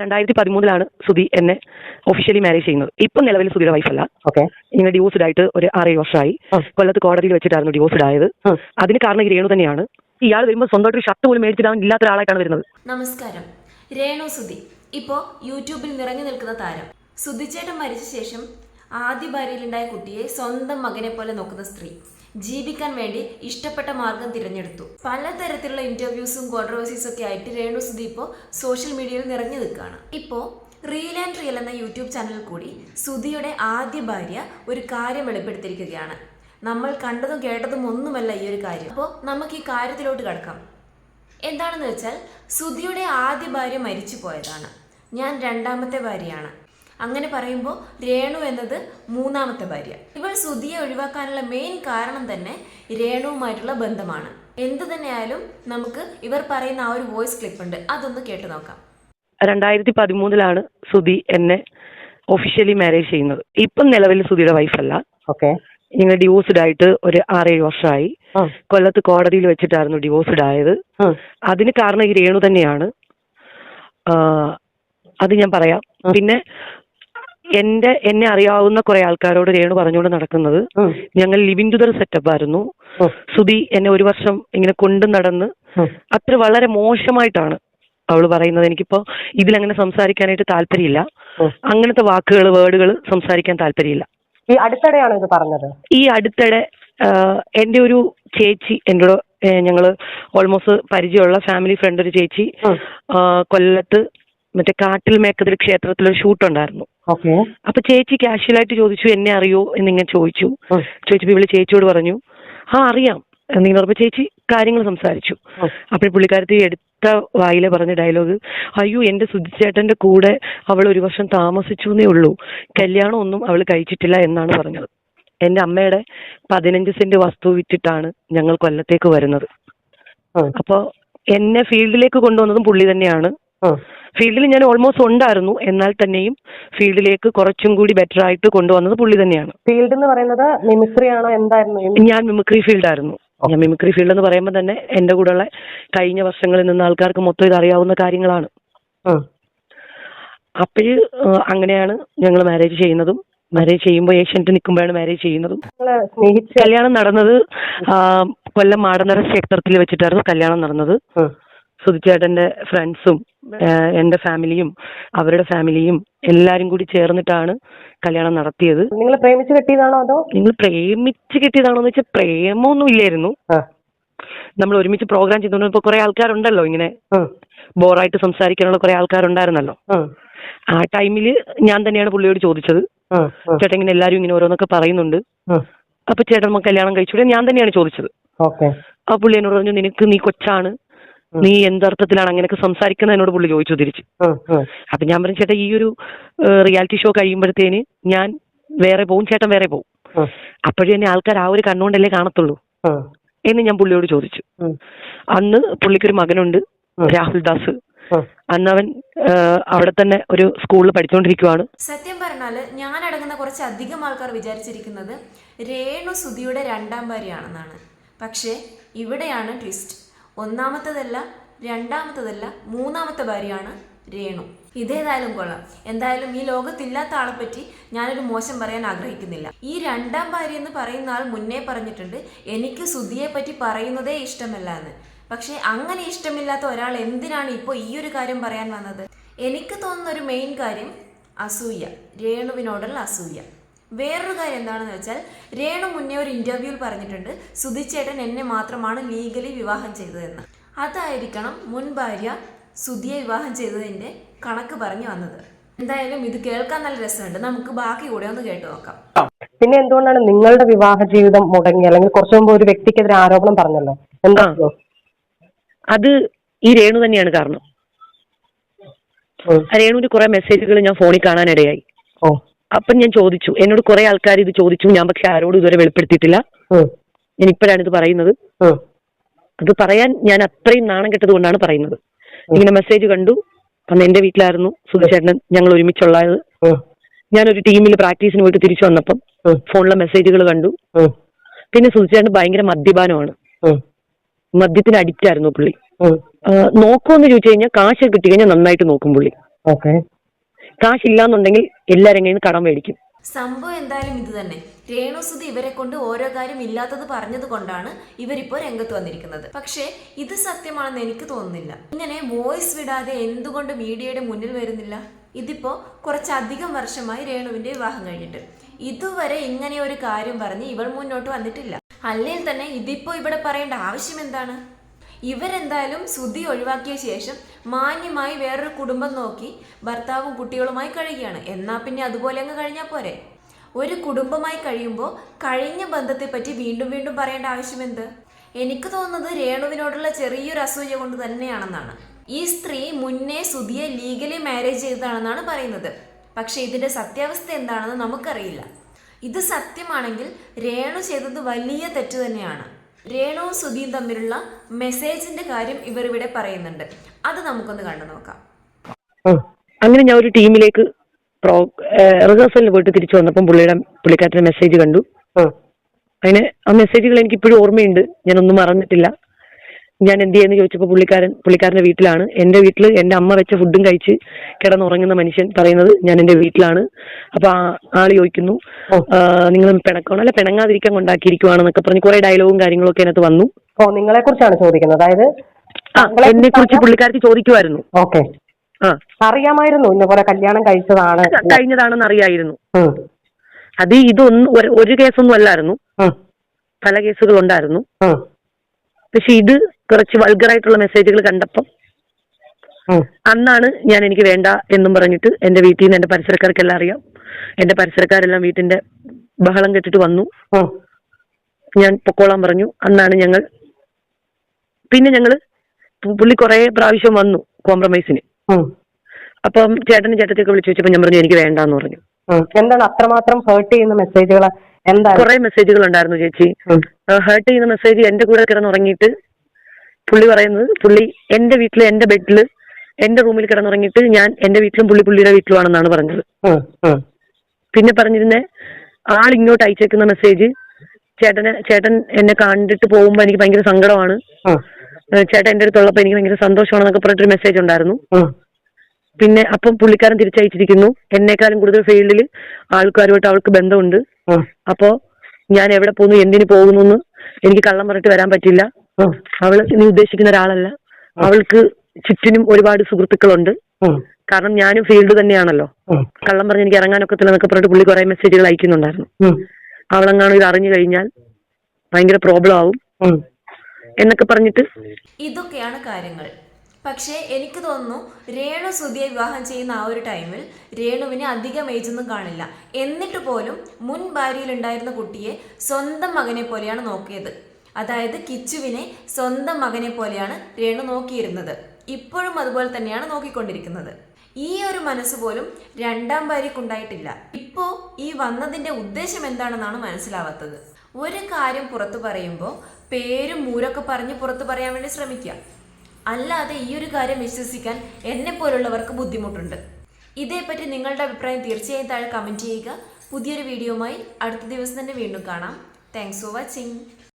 രണ്ടായിരത്തി പതിമൂന്നിലാണ് സുധി എന്നെ officially marriage ചെയ്യുന്നത്. ഇപ്പം നിലവിൽ സുധിയുടെ വൈഫല്ല ഓക്കെ ഇങ്ങനെ ഡിവോഴ്സ്ഡ് ആയിട്ട് ഒരു ആറേഴ് വർഷമായി. കൊല്ലത്ത് കോടതിയിൽ വെച്ചിട്ടായിരുന്നു ഡിവോഴ്സ്ഡ് ആയത്. അതിന് കാരണം ഈ രേണു തന്നെയാണ്. ഇയാൾ വരുമ്പോൾ സ്വന്തമായിട്ട് ഒരു ഷർട്ട് പോലും മേടിച്ചിടാൻ ഇല്ലാത്ത ഒരാളായിട്ടാണ് വരുന്നത്. നമസ്കാരം. രേണു സുധി. ഇപ്പോ യൂട്യൂബിൽ നിറഞ്ഞു നിൽക്കുന്ന താരം. സുധിച്ചേട്ടൻ മരിച്ച ശേഷം ആദ്യ ഭാര്യയിലുണ്ടായ കുട്ടിയെ സ്വന്തം മകനെ പോലെ നോക്കുന്ന സ്ത്രീ. ജീവിക്കാൻ വേണ്ടി ഇഷ്ടപ്പെട്ട മാർഗം തിരഞ്ഞെടുത്തു. പലതരത്തിലുള്ള ഇന്റർവ്യൂസും കോൺട്രവേഴ്സീസും ഒക്കെ ആയിട്ട് രേണു സുധി ഇപ്പോൾ സോഷ്യൽ മീഡിയയിൽ നിറഞ്ഞു നിൽക്കുകയാണ്. ഇപ്പോൾ റിയൽ ആൻഡ് റിയൽ എന്ന യൂട്യൂബ് ചാനൽ കൂടി സുധിയുടെ ആദ്യ ഭാര്യ ഒരു കാര്യം വെളിപ്പെടുത്തിയിരിക്കുകയാണ്. നമ്മൾ കണ്ടതും കേട്ടതും ഒന്നുമല്ല ഈ ഒരു കാര്യം. അപ്പോൾ നമുക്ക് ഈ കാര്യത്തിലോട്ട് കിടക്കാം. എന്താണെന്ന് വെച്ചാൽ സുധിയുടെ ആദ്യ ഭാര്യ മരിച്ചു പോയതാണ് ഞാൻ രണ്ടാമത്തെ ഭാര്യയാണ്. അങ്ങനെ പറയുമ്പോൾ രേണു എന്നത് മൂന്നാമത്തെ ഭാര്യ. ഇവൾ സുധിയെ ഒഴിവാക്കാനുള്ള മെയിൻ കാരണം തന്നെ രേണുവുമായിട്ടുള്ള ബന്ധമാണ്. എന്ത് തന്നെയായാലും നമുക്ക് ഇവർ പറയുന്ന ആ ഒരു വോയിസ് ക്ലിപ്പ് ഉണ്ട്. അതൊന്ന് കേട്ടു നോക്കാം. രണ്ടായിരത്തി പതിമൂന്നിലാണ് സുധി എന്നെ ഒഫീഷ്യലി മാരേജ് ചെയ്യുന്നത്. ഇപ്പം നിലവിൽ സുധിയുടെ വൈഫല്ല ഓക്കെ. ഞങ്ങൾ ഡിവോഴ്സ്ഡ് ആയിട്ട് ഒരു ആറേഴ് വർഷമായി. കൊല്ലത്ത് കോടതിയിൽ വെച്ചിട്ടായിരുന്നു ഡിവോഴ്സ്ഡ് ആയത്. അതിന് കാരണം ഈ രേണു തന്നെയാണ്. അത് ഞാൻ പറയാം. പിന്നെ എന്റെ എന്നെ അറിയാവുന്ന കുറെ ആൾക്കാരോട് രേണു പറഞ്ഞുകൊണ്ട് നടക്കുന്നത്. ഞങ്ങൾ ലിവിങ് ടുദർ സെറ്റപ്പ് ആയിരുന്നു. സുധി എന്നെ ഒരു വർഷം ഇങ്ങനെ കൊണ്ടു നടന്ന് അത്ര വളരെ മോശമായിട്ടാണ് അവൾ പറയുന്നത്. എനിക്കിപ്പോ ഇതിലങ്ങനെ സംസാരിക്കാനായിട്ട് താല്പര്യമില്ല. അങ്ങനത്തെ വാക്കുകൾ വേർഡുകൾ സംസാരിക്കാൻ താല്പര്യമില്ല. ഈ അടുത്തിടെയാണോ ഇത് പറഞ്ഞത്? ഈ അടുത്തിടെ എന്റെ ഒരു ചേച്ചി എന്നോട് ഞങ്ങൾ ഓൾമോസ്റ്റ് പരിചയമുള്ള ഫാമിലി ഫ്രണ്ട് ഒരു ചേച്ചി കൊല്ലത്ത് മറ്റേ കാട്ടിൽ മേക്കതിൽ ക്ഷേത്രത്തിലൊരു ഷൂട്ട് ഉണ്ടായിരുന്നു ഓക്കെ. അപ്പൊ ചേച്ചി കാഷ്വലായിട്ട് ചോദിച്ചു എന്നെ അറിയോ? എന്നിങ്ങനെ ചോദിച്ചു. ചോദിച്ചു ചോദിച്ചപ്പോ ഇവൾ ചേച്ചിയോട് പറഞ്ഞു ആ അറിയാം. എന്നിങ്ങനെ പറഞ്ഞപ്പോ ചേച്ചി കാര്യങ്ങൾ സംസാരിച്ചു. അപ്പൊ അപ്പോൾ പുള്ളിക്കാരത്തി എടുത്ത വായിലെ പറഞ്ഞ ഡയലോഗ് അയ്യോ എന്റെ സുധിച്ചേട്ടന്റെ കൂടെ അവൾ ഒരു വർഷം താമസിച്ചു എന്നേ ഉള്ളൂ. കല്യാണം ഒന്നും അവൾ കഴിച്ചിട്ടില്ല എന്നാണ് പറഞ്ഞത്. എന്റെ അമ്മയുടെ പതിനഞ്ച് സെന്റ് വസ്തു വിറ്റിട്ടാണ് ഞങ്ങൾ കൊല്ലത്തേക്ക് വരുന്നത്. അപ്പൊ എന്നെ ഫീൽഡിലേക്ക് കൊണ്ടുവന്നതും പുള്ളി തന്നെയാണ്. ഫീൽഡിൽ ഞാൻ ഓൾമോസ്റ്റ് ഉണ്ടായിരുന്നു. എന്നാൽ തന്നെയും ഫീൽഡിലേക്ക് കുറച്ചും കൂടി ബെറ്റർ ആയിട്ട് കൊണ്ടുവന്നത് പുള്ളി തന്നെയാണ്. ഫീൽഡ് എന്ന് പറയുന്നത് മിമിക്രി ആണോ എന്തായിരുന്നു? ഞാൻ മിമിക്രി ഫീൽഡ് ആയിരുന്നു. ഞാൻ മിമിക്രി ഫീൽഡ് എന്ന് പറയുമ്പോൾ തന്നെ എന്റെ കൂടെയുള്ള കഴിഞ്ഞ വർഷങ്ങളിൽ നിന്ന് ആൾക്കാർക്ക് മൊത്തം ഇത് അറിയാവുന്ന കാര്യങ്ങളാണ്. അപ്പോഴ് അങ്ങനെയാണ് ഞങ്ങൾ മാരേജ് ചെയ്യുന്നതും. മാരേജ് ചെയ്യുമ്പോൾ ഏഷ്യന്റ് നിൽക്കുമ്പോഴാണ് മാരേജ് ചെയ്യുന്നതും. കല്യാണം നടന്നത് കൊല്ലം മാടനര ക്ഷേത്രത്തിൽ വെച്ചിട്ടായിരുന്നു കല്യാണം നടന്നത്. സുധിച്ചേട്ടന്റെ ഫ്രണ്ട്സും എന്റെ ഫാമിലിയും അവരുടെ ഫാമിലിയും എല്ലാരും കൂടി ചേർന്നിട്ടാണ് കല്യാണം നടത്തിയത്. നിങ്ങൾ പ്രേമിച്ച് കെട്ടിയതാണോ അതോ? നിങ്ങൾ പ്രേമിച്ച് കിട്ടിയതാണോ എന്ന് വെച്ചാൽ പ്രേമൊന്നും ഇല്ലായിരുന്നു. നമ്മൾ ഒരുമിച്ച് പ്രോഗ്രാം ചെയ്തുകൊണ്ട് ഇപ്പൊ കുറെ ആൾക്കാരുണ്ടല്ലോ ഇങ്ങനെ ബോറായിട്ട് സംസാരിക്കാനുള്ള കുറെ ആൾക്കാരുണ്ടായിരുന്നല്ലോ. ആ. ടൈമിൽ ഞാൻ തന്നെയാണ് പുള്ളിയോട് ചോദിച്ചത്. ചേട്ടൻ ഇങ്ങനെ എല്ലാരും ഇങ്ങനെ ഓരോന്നൊക്കെ പറയുന്നുണ്ട്. അപ്പൊ ചേട്ടൻ നമുക്ക് കല്യാണം കഴിച്ചു ഞാൻ തന്നെയാണ് ചോദിച്ചത്. ആ പുള്ളി എന്നോട് പറഞ്ഞു നിനക്ക് നീ കൊച്ചാണ്. നീ എന്തർത്ഥത്തിലാണ് അങ്ങനെയൊക്കെ സംസാരിക്കുന്നത് എന്നോട് പുള്ളി ചോദിച്ചു തിരിച്ച്. അപ്പൊ ഞാൻ പറഞ്ഞു ചേട്ടാ ഈ ഒരു റിയാലിറ്റി ഷോ കഴിയുമ്പോഴത്തേന് ഞാൻ വേറെ പോവും ചേട്ടൻ വേറെ പോവും. അപ്പോഴേ തന്നെ എന്നെ ആൾക്കാർ ആ ഒരു കണ്ണുകൊണ്ടല്ലേ കാണത്തുള്ളൂ. എന്ന് ഞാൻ പുള്ളിയോട് ചോദിച്ചു. അന്ന് പുള്ളിക്കൊരു മകനുണ്ട്. രാഹുൽ ദാസ് അന്ന് അവൻ അവിടെ തന്നെ ഒരു സ്കൂളിൽ പഠിച്ചുകൊണ്ടിരിക്കുവാണ് സത്യം പറഞ്ഞാൽ ഞാനടങ്ങുന്ന കുറച്ച് അധികം ആൾക്കാർ വിചാരിച്ചിരിക്കുന്നത് രേണു സുധിയുടെ രണ്ടാം ഭാര്യയാണെന്നാണ്. പക്ഷേ ഇവിടെയാണ് ട്വിസ്റ്റ് ഒന്നാമത്തതല്ല രണ്ടാമത്തതല്ല മൂന്നാമത്തെ ഭാര്യയാണ് രേണു. ഇതേതായാലും കൊള്ളാം. എന്തായാലും ഈ ലോകത്തില്ലാത്ത ആളെ പറ്റി ഞാനൊരു മോശം പറയാൻ ആഗ്രഹിക്കുന്നില്ല. ഈ രണ്ടാം ഭാര്യ എന്ന് പറയുന്ന ആൾ മുന്നേ പറഞ്ഞിട്ടുണ്ട് എനിക്ക് സുധിയെ പറ്റി പറയുന്നതേ ഇഷ്ടമല്ല എന്ന് പക്ഷേ അങ്ങനെ ഇഷ്ടമില്ലാത്ത ഒരാൾ എന്തിനാണ് ഇപ്പോൾ ഈ ഒരു കാര്യം പറയാൻ വന്നത്? എനിക്ക് തോന്നുന്ന ഒരു മെയിൻ കാര്യം അസൂയ രേണുവിനോടുള്ള അസൂയ. വേറൊരു കാര്യം എന്താണെന്ന് വെച്ചാൽ രേണു മുന്നേ ഒരു ഇന്റർവ്യൂവിൽ പറഞ്ഞിട്ടുണ്ട് സുധിച്ചേട്ടൻ എന്നെ മാത്രമാണ് ലീഗലി വിവാഹം ചെയ്തതെന്ന്. അതായിരിക്കണം മുൻ ഭാര്യ സുധിയെ വിവാഹം ചെയ്തതിന്റെ കണക്ക് പറഞ്ഞു വന്നത്. എന്തായാലും ഇത് കേൾക്കാൻ നല്ല രസമുണ്ട്. നമുക്ക് ബാക്കി കൂടെ ഒന്ന് കേട്ടു നോക്കാം. പിന്നെ എന്തുകൊണ്ടാണ് നിങ്ങളുടെ വിവാഹ ജീവിതം മുടങ്ങി അല്ലെങ്കിൽ കുറച്ചു മുമ്പ് ഒരു വ്യക്തിക്കെതിരെ ആരോപണം പറഞ്ഞല്ലോ. എന്താ. അത് ഈ രേണു തന്നെയാണ് കാരണം. രേണുവിന് രേണുവിന്റെ കുറെ മെസ്സേജുകൾ ഞാൻ ഫോണിൽ കാണാനിടയായി. ഓ. അപ്പം ഞാൻ ചോദിച്ചു. എന്നോട് കുറെ ആൾക്കാർ ഇത് ചോദിച്ചു. ഞാൻ പക്ഷെ ആരോടും ഇതുവരെ വെളിപ്പെടുത്തിയിട്ടില്ല. ഞാൻ ഇപ്പോഴാണ് ഇത് പറയുന്നത് അത് പറയാൻ ഞാൻ അത്രയും നാണം കെട്ടത് കൊണ്ടാണ് പറയുന്നത്. ഇങ്ങനെ മെസ്സേജ് കണ്ടു. അന്ന് എന്റെ വീട്ടിലായിരുന്നു സുധീഷേട്ടൻ. ഞങ്ങൾ ഒരുമിച്ചുള്ളത്. ഞാനൊരു ടീമിൽ പ്രാക്ടീസിന് പോയിട്ട് തിരിച്ചു വന്നപ്പം. ഫോണിലെ മെസ്സേജുകൾ കണ്ടു. പിന്നെ സുധീഷേട്ടൻ ഭയങ്കര മദ്യപാനമാണ്. മദ്യത്തിന് അഡിക്റ്റ് ആയിരുന്നു പുള്ളി. നോക്കുമെന്ന് ചോദിച്ചു കഴിഞ്ഞാൽ കാശ് കിട്ടി കഴിഞ്ഞാൽ നന്നായിട്ട് നോക്കും പുള്ളി. ഓക്കെ കാശില്ലാന്നുണ്ടെങ്കിൽ എല്ലാവരും കയ്യിൽ കടം മേടിക്കും. സംഭവം എന്തായാലും ഇത് തന്നെ. രേണുസുതി ഇവരെ കൊണ്ട് ഓരോ കാര്യം ഇല്ലാത്തത് പറഞ്ഞത് കൊണ്ടാണ് ഇവരിപ്പോ രംഗത്ത് വന്നിരിക്കുന്നത്. പക്ഷേ ഇത് സത്യമാണെന്ന് എനിക്ക് തോന്നുന്നില്ല. ഇങ്ങനെ വോയിസ് വിടാതെ എന്തുകൊണ്ട് മീഡിയയുടെ മുന്നിൽ വരുന്നില്ല? ഇതിപ്പോ കുറച്ചധികം വർഷമായി രേണുവിന്റെ വിവാഹം കഴിഞ്ഞിട്ട്. ഇതുവരെ ഇങ്ങനെ ഒരു കാര്യം പറഞ്ഞ് ഇവൾ മുന്നോട്ട് വന്നിട്ടില്ല. അല്ലെങ്കിൽ തന്നെ ഇതിപ്പോ ഇവിടെ പറയേണ്ട ആവശ്യം എന്താണ്? ഇവരെന്തായാലും ശ്രുതി ഒഴിവാക്കിയ ശേഷം മാന്യമായി വേറൊരു കുടുംബം നോക്കി ഭർത്താവും കുട്ടികളുമായി കഴിയുകയാണ്. എന്നാൽ പിന്നെ അതുപോലെ അങ്ങ് കഴിഞ്ഞാൽ പോരെ? ഒരു കുടുംബമായി കഴിയുമ്പോൾ കഴിഞ്ഞ ബന്ധത്തെപ്പറ്റി വീണ്ടും വീണ്ടും പറയേണ്ട ആവശ്യമെന്ത്? എനിക്ക് തോന്നുന്നത് രേണുവിനോടുള്ള ചെറിയൊരു അസൂയ കൊണ്ട് തന്നെയാണെന്നാണ്. ഈ സ്ത്രീ മുന്നേ സുധിയെ ലീഗലി മാരേജ് ചെയ്തതാണെന്നാണ് പറയുന്നത്. പക്ഷേ ഇതിന്റെ സത്യാവസ്ഥ എന്താണെന്ന് നമുക്കറിയില്ല. ഇത് സത്യമാണെങ്കിൽ രേണു ചെയ്തത് വലിയ തെറ്റ് തന്നെയാണ്. രേണുവും സുധിയും തമ്മിലുള്ള മെസ്സേജിന്റെ കാര്യം ഇവർ ഇവിടെ പറയുന്നുണ്ട്. അത് നമുക്കൊന്ന് കണ്ടു നോക്കാം. അങ്ങനെ ഞാൻ ഒരു ടീമിലേക്ക് പ്രോ റിഹേഴ്സലിന് പോയിട്ട് തിരിച്ചു വന്നപ്പം പുള്ളിയുടെ പുള്ളിക്കാരത്തിന്റെ മെസ്സേജ് കണ്ടു. അതിന് ആ മെസ്സേജുകൾ എനിക്ക് ഇപ്പോഴും ഓർമ്മയുണ്ട്. ഞാനൊന്നും മറന്നിട്ടില്ല. ഞാൻ എന്ത് ചെയ്യുന്നു ചോദിച്ചപ്പോൾ പുള്ളിക്കാരൻ പുള്ളിക്കാരന്റെ വീട്ടിലാണ്. എന്റെ വീട്ടിൽ എന്റെ അമ്മ വെച്ച ഫുഡും കഴിച്ച് കിടന്നുറങ്ങുന്ന മനുഷ്യൻ പറയുന്നത് ഞാൻ എന്റെ വീട്ടിലാണ്. അപ്പൊ ആ ആൾ ചോദിക്കുന്നു നിങ്ങൾ പിണക്കണം അല്ല പിണങ്ങാതിരിക്കാൻ കൊണ്ടാക്കിയിരിക്കുവാണെന്നൊക്കെ പറഞ്ഞ് കുറെ ഡയലോഗും കാര്യങ്ങളും ഒക്കെ അതിനകത്ത് വന്നു. ഓ നിങ്ങളെ കുറിച്ചാണ് ചോദിക്കുന്നത്. അതായത് എന്നെ കുറിച്ച് പുള്ളിക്കാർക്ക് ചോദിക്കുമായിരുന്നു ഓക്കെ. ആ. അറിയാമായിരുന്നു ഇന്ന പോലെ കല്യാണം കഴിച്ചതാണ്. കഴിഞ്ഞതാണെന്ന് അറിയായിരുന്നു. അത് ഇതൊന്നും ഒരു- കേസൊന്നും അല്ലായിരുന്നു. പല കേസുകളുണ്ടായിരുന്നു. പക്ഷെ ഇത് കുറച്ച് വൾഗറായിട്ടുള്ള മെസ്സേജുകൾ കണ്ടപ്പം. അന്നാണ് ഞാൻ എനിക്ക് വേണ്ട എന്നും പറഞ്ഞിട്ട് എന്റെ വീട്ടിൽ നിന്ന് എന്റെ പരിസരക്കാർക്കെല്ലാം അറിയാം. എന്റെ പരിസരക്കാരെല്ലാം വീട്ടിന്റെ ബഹളം കെട്ടിട്ട് വന്നു. ഞാൻ പൊക്കോളാൻ പറഞ്ഞു. അന്നാണ് ഞങ്ങൾ പിന്നെ ഞങ്ങൾ പുള്ളി കുറെ പ്രാവശ്യം വന്നു കോംപ്രമൈസിന്. അപ്പം ചേട്ടനും ചേട്ടത്തെയൊക്കെ വിളിച്ചു വെച്ചപ്പോ ഞാൻ പറഞ്ഞു എനിക്ക് വേണ്ടെന്ന് പറഞ്ഞു. എന്താണ് അത്രമാത്രം ഹേർട്ട് ചെയ്യുന്ന മെസ്സേജുകൾ എന്താണ്? കുറെ മെസ്സേജുകൾ ഉണ്ടായിരുന്നു ചേച്ചി ഹേർട്ട് ചെയ്യുന്ന മെസ്സേജ് എന്റെ കൂടെ കിടന്നുറങ്ങിയിട്ട് പുള്ളി പറയുന്നത് പുള്ളി എന്റെ വീട്ടിൽ എന്റെ ബെഡിൽ എന്റെ റൂമിൽ കിടന്നുറങ്ങിയിട്ട് ഞാൻ എന്റെ വീട്ടിലും പുള്ളി പുള്ളിയുടെ വീട്ടിലുമാണെന്നാണ് പറഞ്ഞത്. പിന്നെ പറഞ്ഞിരുന്ന ആൾ ഇങ്ങോട്ട് അയച്ചേക്കുന്ന മെസ്സേജ് ചേട്ടന് ചേട്ടൻ എന്നെ കണ്ടിട്ട് പോകുമ്പോ എനിക്ക് ഭയങ്കര സങ്കടമാണ്. ചേട്ടൻ എന്റെ അടുത്തുള്ളപ്പോൾ എനിക്ക് ഭയങ്കര സന്തോഷമാണെന്നൊക്കെ പറഞ്ഞിട്ടൊരു മെസ്സേജ് ഉണ്ടായിരുന്നു പിന്നെ അപ്പം പുള്ളിക്കാരൻ തിരിച്ചയച്ചിരിക്കുന്നു എന്നെക്കാളും കൂടുതൽ ഫീൽഡിൽ ആൾക്കാരുമായിട്ട് അവൾക്ക് ബന്ധമുണ്ട്. അപ്പോ ഞാൻ എവിടെ പോകുന്നു എന്തിനു പോകുന്നു എനിക്ക് കള്ളം പറഞ്ഞിട്ട് വരാൻ പറ്റില്ല. അവൾ നീ ഉദ്ദേശിക്കുന്ന ഒരാളല്ല. അവൾക്ക് ചുറ്റിനും ഒരുപാട് സുഹൃത്തുക്കളുണ്ട്. കാരണം ഞാനും ഫീൽഡ് തന്നെയാണല്ലോ. കള്ളം പറഞ്ഞ് എനിക്ക് ഇറങ്ങാനൊക്കത്തില്ല എന്നൊക്കെ പറഞ്ഞിട്ട് പുള്ളി കുറെ മെസ്സേജുകൾ അയക്കുന്നുണ്ടായിരുന്നു. അവളെങ്ങാണോ ഇത് അറിഞ്ഞു കഴിഞ്ഞാൽ ഭയങ്കര പ്രോബ്ലം ആവും. എന്നൊക്കെ പറഞ്ഞിട്ട് ഇതൊക്കെയാണ് കാര്യങ്ങൾ. പക്ഷേ എനിക്ക് തോന്നുന്നു രേണു സുധിയെ വിവാഹം ചെയ്യുന്ന ആ ഒരു ടൈമിൽ രേണുവിനെ അധികം ഏജൊന്നും ഒന്നും കാണില്ല. എന്നിട്ട് പോലും മുൻ ഭാര്യയിലുണ്ടായിരുന്ന കുട്ടിയെ സ്വന്തം മകനെ പോലെയാണ് നോക്കിയത്. അതായത് കിച്ചുവിനെ സ്വന്തം മകനെ പോലെയാണ് രേണു നോക്കിയിരുന്നത്. ഇപ്പോഴും അതുപോലെ തന്നെയാണ് നോക്കിക്കൊണ്ടിരിക്കുന്നത്. ഈ ഒരു മനസ്സ് പോലും രണ്ടാം ഭാര്യക്കുണ്ടായിട്ടില്ല ഇപ്പോ ഈ വന്നതിന്റെ ഉദ്ദേശം എന്താണെന്നാണ് മനസ്സിലാവാത്തത്. ഒരു കാര്യം പുറത്തു പറയുമ്പോൾ പേരും മൂരൊക്കെ പറഞ്ഞ് പുറത്തു പറയാൻ വേണ്ടി ശ്രമിക്കുക. അല്ലാതെ ഈ ഒരു കാര്യം വിശ്വസിക്കാൻ എന്നെ പോലുള്ളവർക്ക് ബുദ്ധിമുട്ടുണ്ട്. ഇതേപ്പറ്റി നിങ്ങളുടെ അഭിപ്രായം തീർച്ചയായും താഴെ കമന്റ് ചെയ്യുക. പുതിയൊരു വീഡിയോയുമായി അടുത്ത ദിവസം തന്നെ വീണ്ടും കാണാം. Thanks for watching